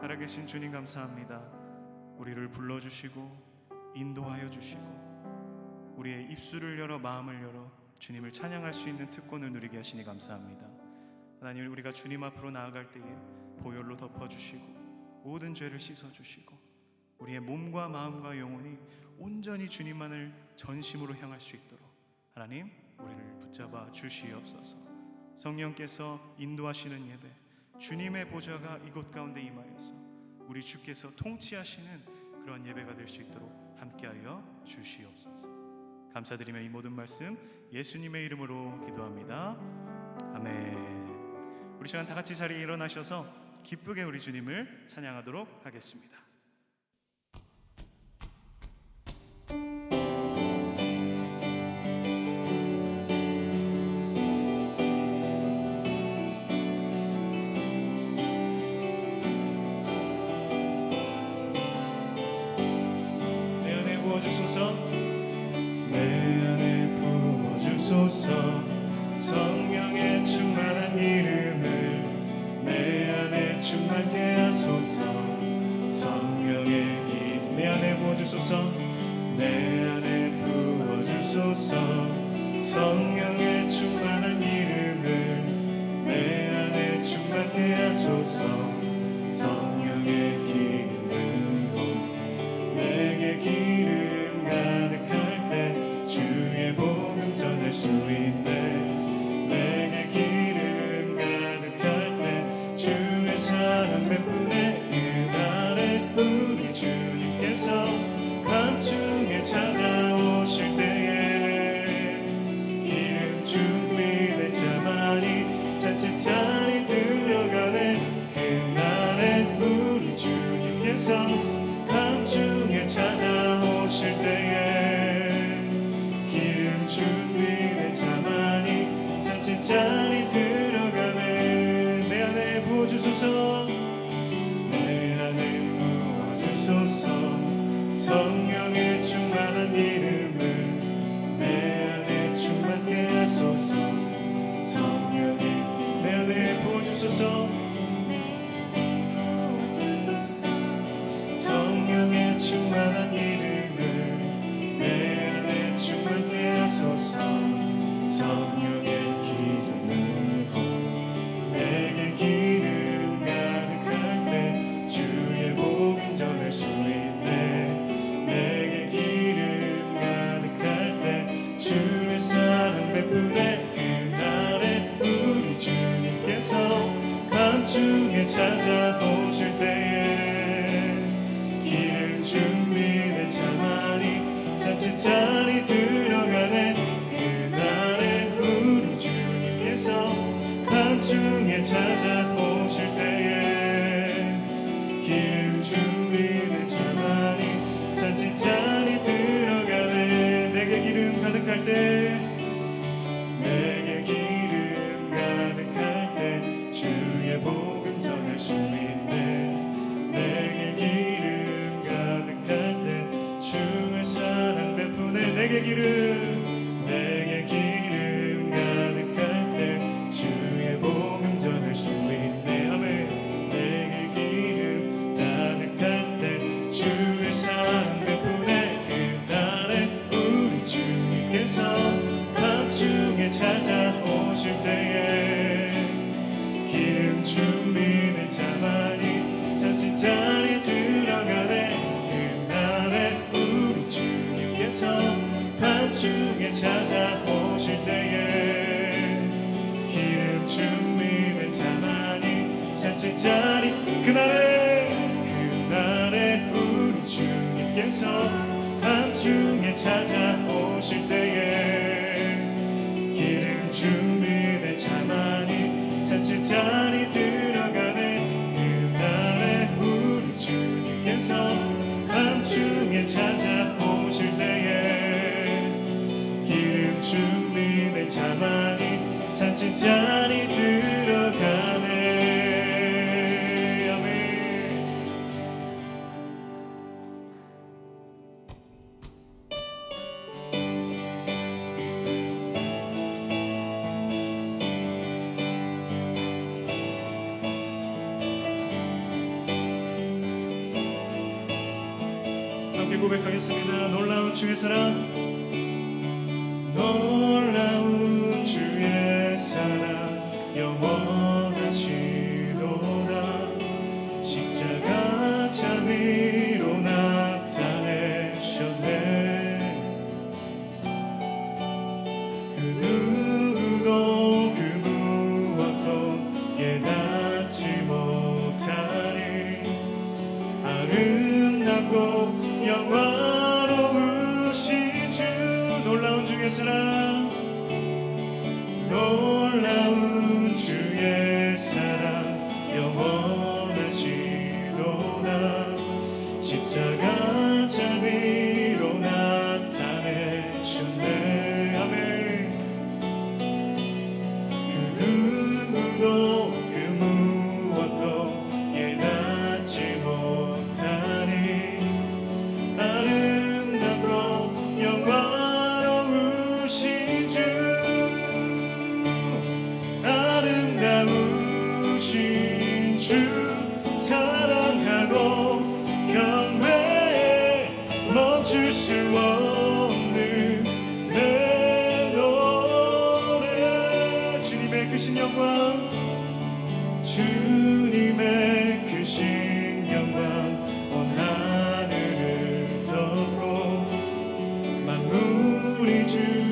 살아계신 주님 감사합니다. 우리를 불러주시고 인도하여 주시고 우리의 입술을 열어 마음을 열어 주님을 찬양할 수 있는 특권을 누리게 하시니 감사합니다. 하나님 우리가 주님 앞으로 나아갈 때에 보혈로 덮어주시고 모든 죄를 씻어주시고 우리의 몸과 마음과 영혼이 온전히 주님만을 전심으로 향할 수 있도록 하나님 우리를 붙잡아 주시옵소서. 성령께서 인도하시는 예배 주님의 보좌가 이곳 가운데 임하여서 우리 주께서 통치하시는 그런 예배가 될 수 있도록 함께하여 주시옵소서. 감사드리며 이 모든 말씀 예수님의 이름으로 기도합니다. 아멘. 우리 시간 다 같이 자리에 일어나셔서 기쁘게 우리 주님을 찬양하도록 하겠습니다. 밤중에 찾아오실 때에 기름 준비된 자만이 잔치 자리 들어가네. 그날에 우리 주님께서 밤중에 찾아 베푸네 내게 기름 내 자리 그날에 그날에 우리 주님께서 밤중에 찾아오실 때에 기름 준비된 자만이 잔치 자리 들어가네. 그날에 우리 주님께서 밤중에 찾아오실 때에 기름 준비된 자만이 잔치 자리 들어가네 함께 고백하겠습니다. 놀라운 주의 사랑, 놀라운 주의 사랑, 영원하시도다. 십자가 자비로 나타내셨네. 그 눈. to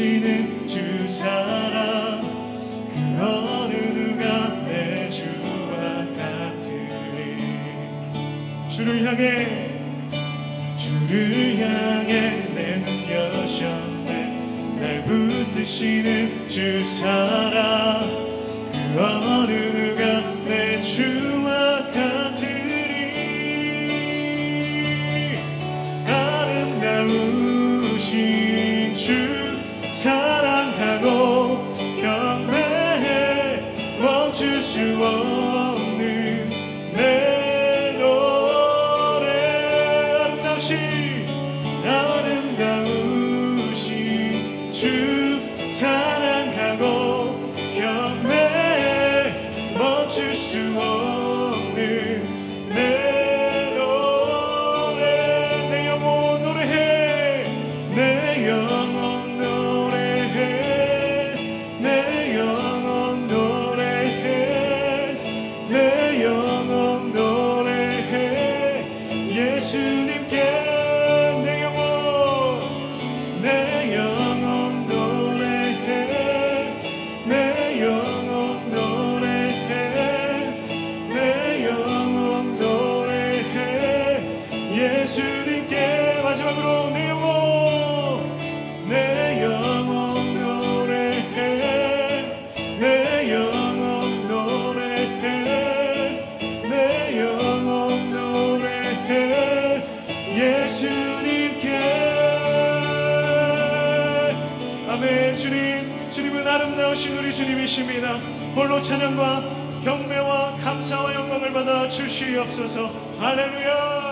주시는 주 사랑 그 어느 누가 내 주와 같으리 주를 향해 주님이십니다. 홀로 찬양과 경배와 감사와 영광을 받아 주시옵소서. 할렐루야.